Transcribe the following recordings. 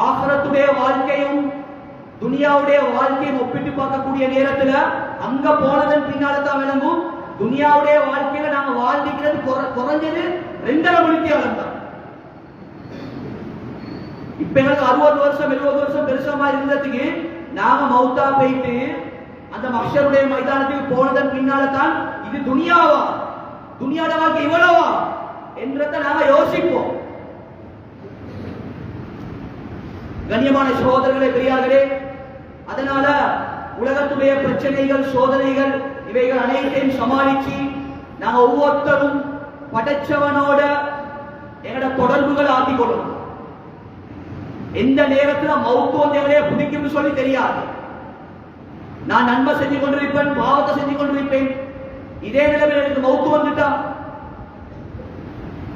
ஆகரத்துடைய வாழ்க்கையும் துனியாவுடைய வாழ்க்கையும் ஒப்பிட்டு பார்க்கக்கூடிய நேரத்துல அங்க போனதன் பின்னால தான் விளங்கும். துனியாவுடைய வாழ்க்கையில நாம வாழ்ந்திக்கிறது குறைஞ்சது ரெண்டரை மணிக்கு தான் இப்ப எங்களுக்கு அறுபது வருஷம் எழுபது வருஷம் பெருசமா இருந்ததுக்கு நாம மௌத்தா போயிட்டு அந்த மக்ஷருடைய மைதானத்துக்கு போனதன் பின்னால தான் இது துனியாவா? துனியாட வாழ்க்கை இவ்வளவா? என்றத நாம கண்ணியமான சோதனைகளே பெரியார்களே அதனால உலகத்துடைய பிரச்சனைகள் சோதனைகள் இவைகள் அனைத்தையும் சமாளிச்சு நாங்க ஒவ்வொருத்தரும் படைச்சவனோட எங்கட தொடர்புகள் ஆக்கி கொள்ளணும் எந்த நேரத்துல மௌத்து புதிக்கும் சொல்லி தெரியாது. நான் நன்மை செஞ்சு கொண்டிருப்பேன் பாவத்தை செஞ்சு கொண்டிருப்பேன். இதே நிலைமையில் எனக்கு மௌத்து வந்துட்டா?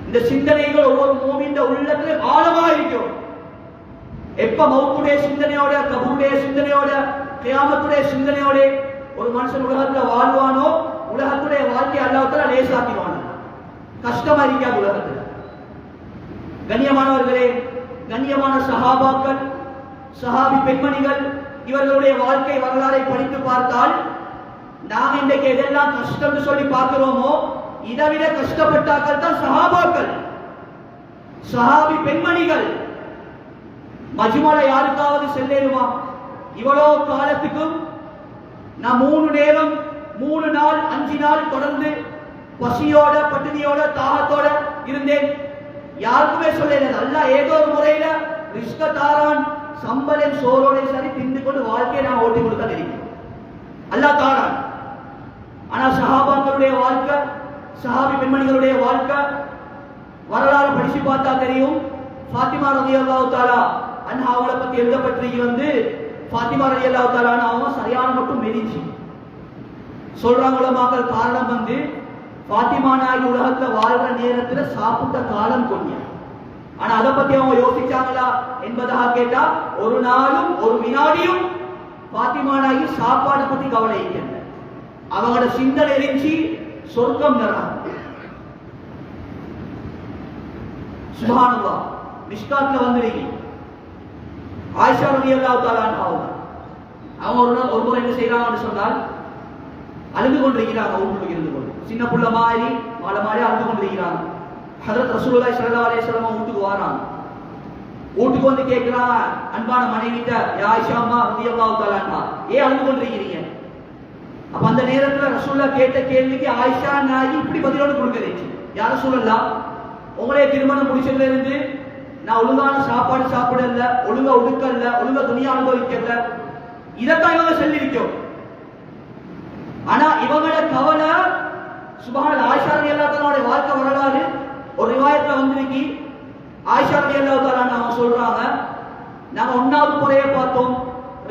இந்த சிந்தனைகள் ஒவ்வொரு மூவின் உள்ளத்துல ஆழமா இருக்கும் எப்ப மௌத்துடைய சிந்தனையோட கபூருடைய சிந்தனையோட கியாமத்துடைய சிந்தனையோட ஒரு மனுஷன் உலகத்துல வாழ்வானோ உலகத்துடைய வாழ்க்கை அல்லாஹ்தால லேசாக்கிடுவான். கஷ்டமா இருக்காது உலகத்துல? கண்ணியமானவர்களே கண்ணியமான சஹாபாக்கள் சஹாபி பெண்மணிகள் இவர்களுடைய வாழ்க்கை வரலாறை படித்து பார்த்தால் நாம் இன்றைக்கு எதெல்லாம் கஷ்டம்னு சொல்லி பார்க்கிறோமோ இதை விட கஷ்டப்பட்டாக்கள் தான் சஹாபாக்கள். சஹாபி பெண்மணிகள் மஜ்மால யாருக்காவது செல்லேருமா இவ்வளவு காலத்துக்கும் நான் மூணு நேரம் மூணு நாள் அஞ்சு நாள் தொடர்ந்து பசியோட பட்டினியோட தாகத்தோட இருந்தேன். யாருக்குமே சொல்லல. அல்ல ஏதோ ஒரு முறையில ரிஸ்க தாரான் சம்பளம் சோரோட சரி திண்டு கொண்டு வாழ்க்கையை நான் ஓட்டி கொடுக்க தெரியும்? அல்லாஹ் தாரான் ஆனா சஹாபாக்களுடைய வாழ்க்கை சஹாபி பெண்மணிகளுடைய வாழ்க்கை வரலாறு படிச்சு பார்த்தா தெரியும். ஃபாத்திமா ரலியல்லாஹு தாலா அன்ஹா அவளை பத்தி எழுதப்பட்டிருக்கி வந்து ஃபாத்திமா ரலியல்லாஹு தஆலா அவங்க சரியான மட்டும் மெலிஞ்சி. சொல்றாங்க காரணம் வந்து ஃபாத்திமா நாயகி உலகத்துல வாழ்ற நேரத்துல சாப்பிட்ட காலம் கொஞ்சம். ஆனா அதை பத்தி அவங்க யோசிச்சாங்களா என்பதாக கேட்டா ஒரு நாளும் ஒரு வினாடியும் ஃபாத்திமா நாயகி சாப்பாடு பத்தி கவலை இல்லை. அவங்களோட சிந்தனை எரிஞ்சு சொர்க்கம் தராங்க சுபானுவா மிஷ்காத்ல வந்துடுங்க ஆயிஷா ரலியல்லாஹு தஆலா அவங்க அவங்க ஒரு நாள் ஒரு முறை என்ன செய்யறாங்கன்னு சொன்னால் அழுது கொண்டிருக்கிறாங்க ஊருக்குள்ள இருந்து கொண்டு. சின்ன புள்ள மாதிரி மாலை மாதிரி அழுது கொண்டிருக்கிறாங்க. ஹதரத் ரசூலுல்லாஹி ஸல்லல்லாஹு அலைஹி வஸல்லம் வீட்டுக்கு வராங்க. வீட்டுக்கு வந்து கேட்கிறாங்க அன்பான மனைவிட்ட யா அம்மா ரலியல்லாஹு தஆலா அன்ஹா ஏன் அழுது கொண்டிருக்கிறீங்க? அப்ப அந்த நேரத்துல ரசூல்லா கேட்ட கேள்விக்கு ஆயிஷா நாய் இப்படி பதிலோடு கொடுக்கிறேன். யார சொல்லலாம் உங்களே திருமணம் முடிச்சதுல இருந்து நான் ஒழுங்கான சாப்பாடு சாப்பிடல ஒழுங்கா ஒடுக்கல ஒழுங்கா துணியா அனுபவிக்கல. இதைத்தான் இவங்க சொல்லியிருக்கோம். ஆனா இவங்களோட கவலை சுபஹான ஆயிஷாரதி அல்லாத்தாலோட வாழ்க்கை வரலாறு ஒரு ரிவாயத்துல வந்திருக்கி. ஆயிஷா அல்லாத்தாலான்னு அவங்க சொல்றாங்க நாங்க ஒன்னாவது பிறையை பார்த்தோம்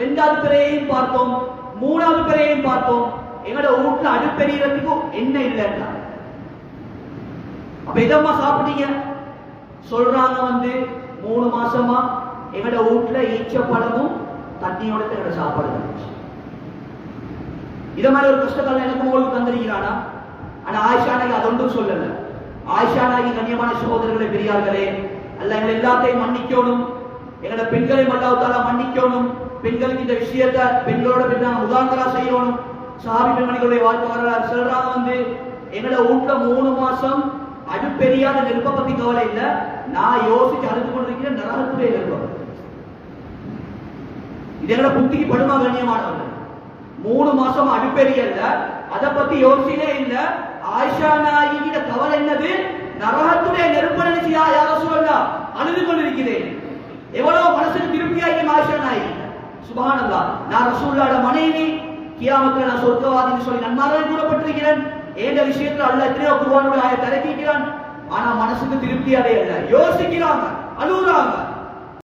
ரெண்டாவது பிறையையும் பார்த்தோம் மூணாவது பிறையையும் பார்த்தோம். எங்களோட வீட்டுல அடுப்பெரியறதுக்கும் என்ன இல்லைன்னா? அப்ப இதம்மா சாப்பிட்டீங்க? சொல்றாங்க வந்து மூணு மாசமா எங்களோட வீட்டுல ஈச்ச பழமும் தண்ணியோட எங்களோட சாப்பாடு தந்துச்சு. இத மாதிரி ஒரு கஷ்டக்காலம் எனக்கு உங்களுக்கு தந்திருக்கிறானா? ஆனா ஆயிஷா நாயகி அது ஒன்றும் சொல்லல. ஆயிஷா நாயகி கண்ணியமான சகோதரர்களை பெரியார்களே அல்ல எங்களை எல்லாத்தையும் மன்னிக்கணும். எங்களோட பெண்களை மல்லாவுத்தால மன்னிக்கணும். பெண்களுக்கு இந்த விஷயத்த பெண்களோட பெண் நாங்க உதாரணங்களா செய்யணும். சாமி பெண்மணிகளுடைய வாழ்க்கை வரலாறு சொல்றாங்க வந்து எங்களை வீட்டுல மூணு மாசம் அடுப்பெரியாத நெருப்பை பத்தி கவலை இல்ல. நான் யோசிச்சு அழுது கொண்டிருக்கிறேன் நரகத்துடைய நெருப்பம் இது புத்திக்கு படுமா கண்ணியமானவர்கள்? மூணு மாசம் அடுப்பெரியல்ல அத பத்தி யோசிச்சே இல்ல. ஆயிஷா நாயிகிட கவலை என்னது? நரகத்துடைய நெருப்பு நினைச்சியா? யாரோ சொல்லா அழுது கொண்டிருக்கிறேன். எவ்வளவு மனசுக்கு திருப்தியாகி ஆயிஷா நாயகி. சுபானந்தா நான் ரசூல்லாட மனைவி. கியாமத்துல நான் சொர்க்கவாதின்னு சொல்லி நன்மாராய் கூறப்பட்டிருக்கிறேன். ஏந்த விஷயத்துல அல்ல எத்தனையோ குருவானுடைய ஆயத்தை இறக்கிக்கிறான் ஆனா மனசுக்கு திருப்தி அடையல. யோசிக்கிறாங்க அழுகுறாங்க.